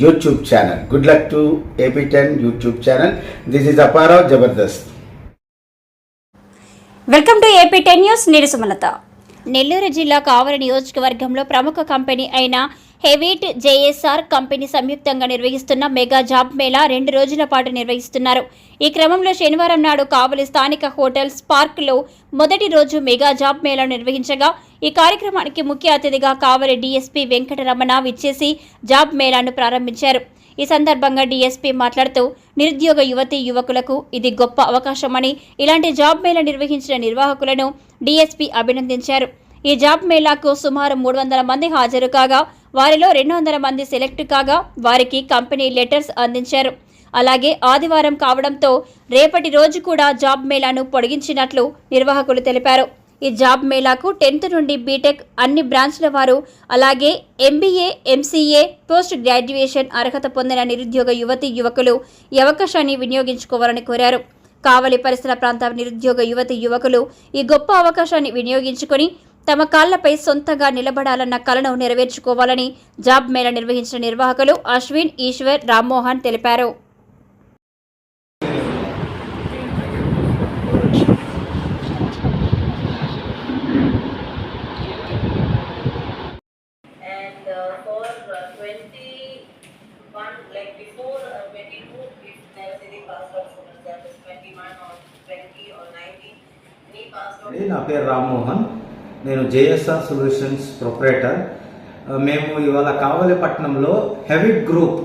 YouTube channel good luck to AP ten YouTube channel this is Apparao Jabardasth welcome to AP ten news నేను సుమలత నెల్లూరు జిల్లా కావలి నియోజకవర్గంలో ప్రముఖ company అయిన హెవీట్ JSR company సంయుక్తంగా నిర్వహిస్తున్న మెగా జాబ్ మేళా రెండు రోజుల పాటు నిర్వహిస్తున్నారు. ఈ క్రమంలో శనివారం నాడు కావలి స్థానిక హోటల్ స్పార్క్లో మొదటి రోజు మెగా జాబ్ మేళా నిర్వహించగా ఈ కార్యక్రమానికి ముఖ్య అతిథిగా కావలి డీఎస్పీ వెంకటరమణ విచ్చేసి జాబ్ మేళాను ప్రారంభించారు. ఈ సందర్భంగా డీఎస్పీ మాట్లాడుతూ నిరుద్యోగ యువతి యువకులకు ఇది గొప్ప అవకాశమని ఇలాంటి జాబ్ మేళా నిర్వహించిన నిర్వాహకులను డీఎస్పీ అభినందించారు. ఈ జాబ్ మేళాకు సుమారు మూడు వందల మంది హాజరు కాగా వారిలో రెండు వందల మంది సెలెక్ట్ కాగా వారికి కంపెనీ లెటర్స్ అందించారు. అలాగే ఆదివారం కావడంతో రేపటి రోజు కూడా జాబ్ మేళాను పొడిగించినట్లు నిర్వాహకులు తెలిపారు. ఈ జాబ్ మేళాకు టెన్త్ నుండి బీటెక్ అన్ని బ్రాంచ్ల వారు అలాగే ఎంబీఏ ఎంసీఏ పోస్ట్ గ్రాడ్యుయేషన్ అర్హత పొందిన నిరుద్యోగ యువతి యువకులు ఈ అవకాశాన్ని వినియోగించుకోవాలని కోరారు. కావలి పరిసర ప్రాంత నిరుద్యోగ యువతి యువకులు ఈ గొప్ప అవకాశాన్ని వినియోగించుకొని తమ కాళ్ళపై సొంతంగా నిలబడాలన్న కలను నెరవేర్చుకోవాలని జాబ్ మేళా నిర్వహించిన నిర్వాహకులు అశ్విన్ ఈశ్వర్ రామ్మోహన్ తెలిపారు. నా పేరు రామ్మోహన్ నేను జేఎస్ఆర్ సొల్యూషన్స్ ప్రొపరేటర్. మేము ఇవాళ కావలిపట్నంలో హెవిట్ గ్రూప్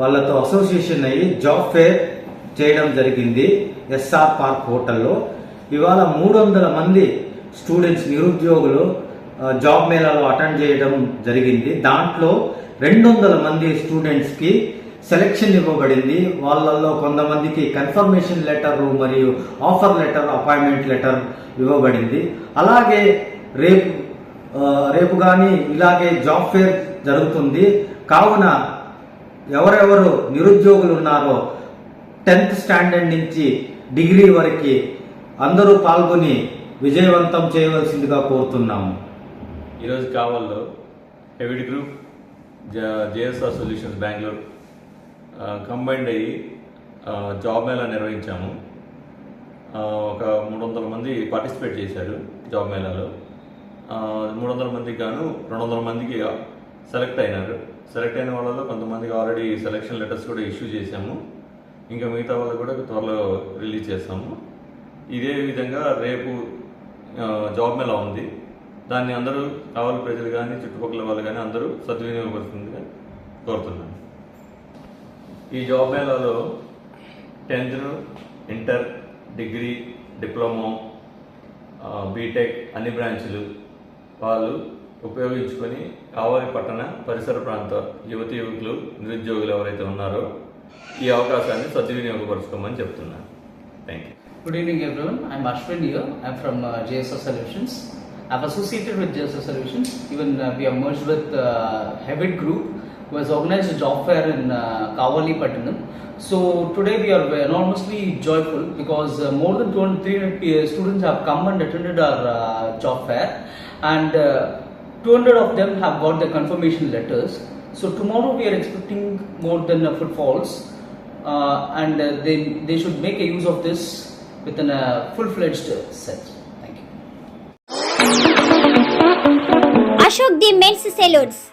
వాళ్ళతో అసోసియేషన్ అయ్యి జాబ్ ఫేర్ చేయడం జరిగింది ఎస్ఆర్ పార్క్ హోటల్లో. ఇవాళ మూడు వందల మంది స్టూడెంట్స్ నిరుద్యోగులు జాబ్ మేళాలో అటెండ్ చేయడం జరిగింది. దాంట్లో రెండు వందల మంది స్టూడెంట్స్కి సెలెక్షన్ ఇవ్వబడింది. వాళ్ళల్లో కొంతమందికి కన్ఫర్మేషన్ లెటర్ మరియు ఆఫర్ లెటర్ అపాయింట్మెంట్ లెటర్ ఇవ్వబడింది. అలాగే రేపు రేపు కానీ ఇలాగే జాబ్ ఫేర్ జరుగుతుంది. కావున ఎవరెవరు నిరుద్యోగులు ఉన్నారో టెన్త్ స్టాండర్డ్ నుంచి డిగ్రీ వరకు అందరూ పాల్గొని విజయవంతం చేయవలసిందిగా కోరుతున్నాము. ఈరోజు కావాల్లో Hewitt group JSR solutions Bengaluru combined అయ్యి జాబ్ మేళా నిర్వహించాము. ఒక మూడు వందల మంది పార్టిసిపేట్ చేశారు జాబ్ మేళాలో. మూడు వందల మందికి గాను రెండు వందల మందికి సెలెక్ట్ అయినారు. సెలెక్ట్ అయిన వాళ్ళలో కొంతమందికి ఆల్రెడీ సెలెక్షన్ లెటర్స్ కూడా ఇష్యూ చేశాము. ఇంకా మిగతా వాళ్ళు కూడా త్వరలో రిలీజ్ చేస్తాము. ఇదే విధంగా రేపు జాబ్ మేళా ఉంది. దాన్ని అందరూ కావాలి ప్రజలు కానీ చుట్టుపక్కల వాళ్ళు కానీ అందరూ సద్వినియోగపడుతుందిగా కోరుతున్నాను. ఈ job మేళాలో tenth inter degree diploma BTech అన్ని బ్రాంచులు పాలు ఉపయోగించుకొని కావాలి పట్టణ పరిసర ప్రాంత యువతి యువకులు నిరుద్యోగులు ఎవరైతే ఉన్నారో ఈ అవకాశాన్ని సద్వినియోగపరచుకోమని చెప్తున్నాను thank you good evening everyone I'm Ashwin you I'm from JSS solutions I associated with JSS solutions even we are merge with Hewitt group who has organized a job fair in uh, Kavali So today we are uh, enormously joyful because uh, more than 200 uh, students have come and attended our uh, job fair and uh, 200 of them have got their confirmation letters. So tomorrow we are expecting more than uh, footfalls and they, they should make a use of this within a full-fledged set. Thank you. Ashok the Men's Salutes